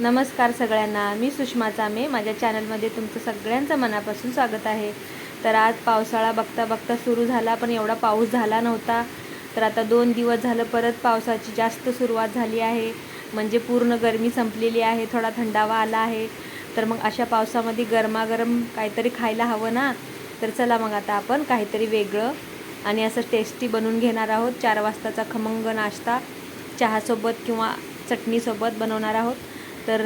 नमस्कार सगळ्यांना. मी सुषमा चामे माझ्या चॅनलमध्ये तुमचं सगळ्यांचं मनापासून स्वागत आहे. तर आज पावसाळा बघता बघता सुरू झाला पण एवढा पाऊस झाला नव्हता. तर आता दोन दिवस झालं परत पावसाची जास्त सुरुवात झाली आहे. म्हणजे पूर्ण गरमी संपलेली आहे थोडा थंडावा आला आहे. तर मग अशा पावसामध्ये गरमागरम काहीतरी खायला हवं ना? तर चला मग आता आपण काहीतरी वेगळं आणि असं टेस्टी बनवून घेणार आहोत. चार वाजताचा खमंग नाश्ता चहासोबत किंवा चटणीसोबत बनवणार आहोत. तर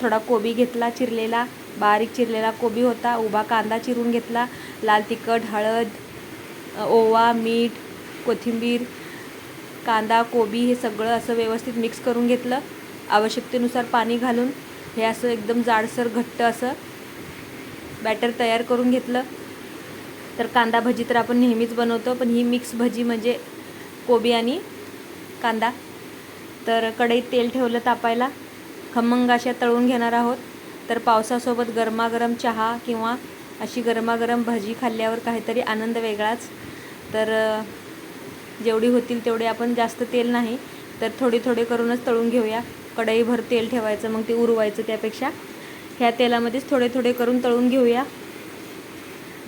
थोडा कोबी घेतला चिरलेला बारीक चिरलेला कोबी होता उभा कांदा चिरून घेतला लाल तिखट हळद ओवा मीठ कोथिंबीर कांदा कोबी हे सगळं असं व्यवस्थित मिक्स करून घेतलं. आवश्यकतेनुसार पाणी घालून हे असं एकदम जाडसर घट्ट असं बॅटर तयार करून घेतलं. तर कांदा भजी तर आपण नेहमीच बनवतो पण ही मिक्स भजी म्हणजे कोबी आणि कांदा. तर कढईत तेल ठेवलं तापायला. खमंग अशा तळून घेणार आहोत. तर पावसासोबत गरमागरम चहा किंवा अशी गरमागरम भजी खाल्ल्यावर काहीतरी आनंद वेगळाच. तर जेवढी होतील तेवढे आपण जास्त तेल नाही तर थोडे थोडे करूनच तळून घेऊया. कढईभर तेल ठेवायचं मग ते उरवायचं त्यापेक्षा. ह्या तेलामध्येच थोडे थोडे करून तळून घेऊया.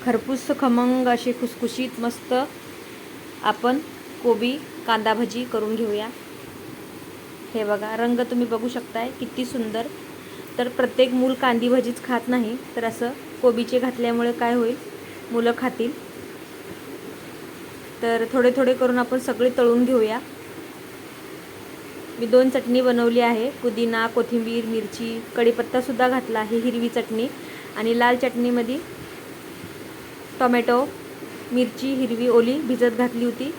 खरपूस खमंग असे खुसखुशीत मस्त आपण कोबी कांदा भजी करून घेऊया. हे बघा रंग तुम्ही बघू शकताय किती सुंदर. तर प्रत्येक मूल कांदी भजीच खात नाही तर असं कोबीचे घातल्यामुळे काय होईल? मुलं खातील. तर थोडे थोडे करून आपण सगळे तळून घेऊया. मी दोन चटणी बनवली आहे पुदिना कोथिंबीर मिरची कढीपत्तासुद्धा घातला आहे हिरवी चटणी आणि लाल चटणीमध्ये टोमॅटो मिरची हिरवी ओली भिजत घातली होती.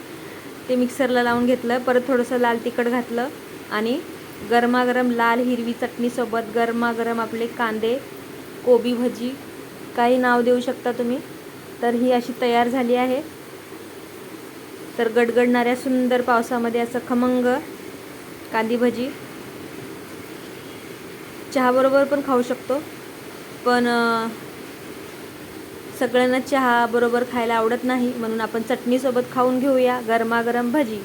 ते मिक्सरला लावून घेतलं परत थोडंसं लाल तिखट घातलं. आणि गरमागरम लाल हिरवी चटणीसोबत गरमागरम आपले कांदे कोबी भजी काही नाव देऊ शकता तुम्ही? तर ही अशी तयार झाली आहे. तर गडगडणाऱ्या सुंदर पावसामध्ये असं खमंग कांदी भजी. चहाबरोबर पण खाऊ शकतो पण सगळ्यांना चहा बरोबर खायला आवडत नाही म्हणून आपण चटणीसोबत खाऊन घेऊया गरमागरम भजी.